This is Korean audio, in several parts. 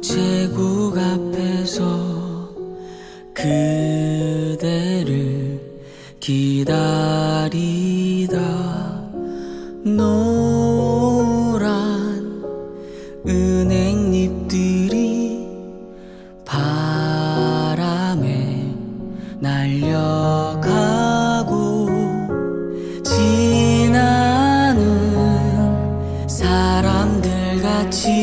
우체국 앞에서 그대를 기다리다 노란 은행잎들이 바람에 날려가고 지나는 사람들 같이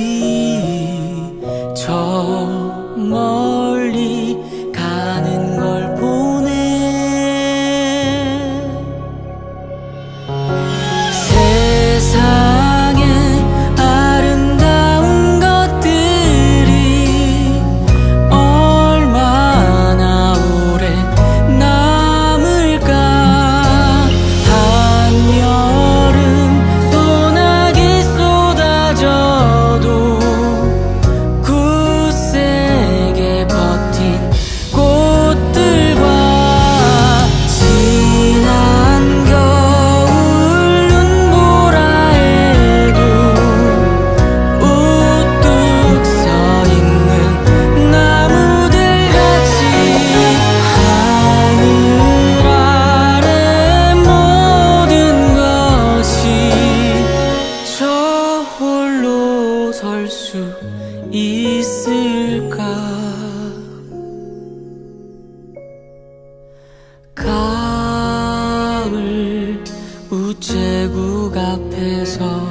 가을 우체국 앞에서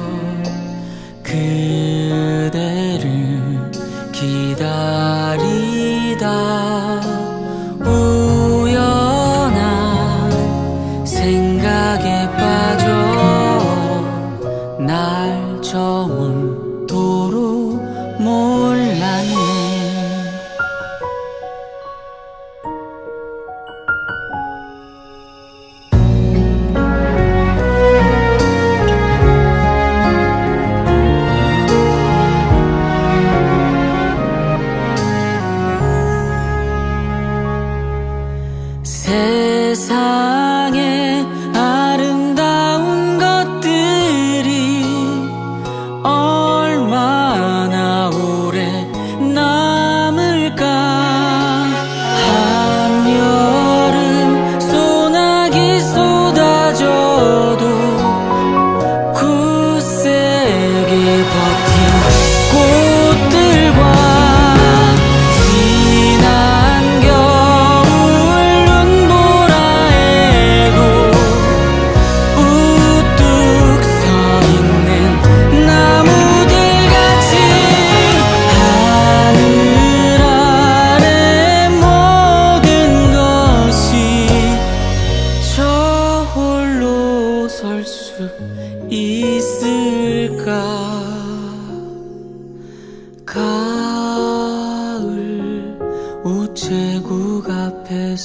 그대를 기다리다 우연한 생각에 빠져 날 저물도록 몰랐네 세상에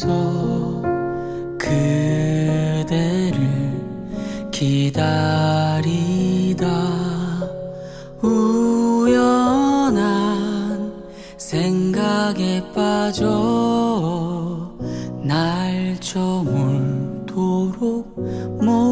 앞에서 그대를 기다리다. 우연한 생각에 빠져 날 저물도록 몰랐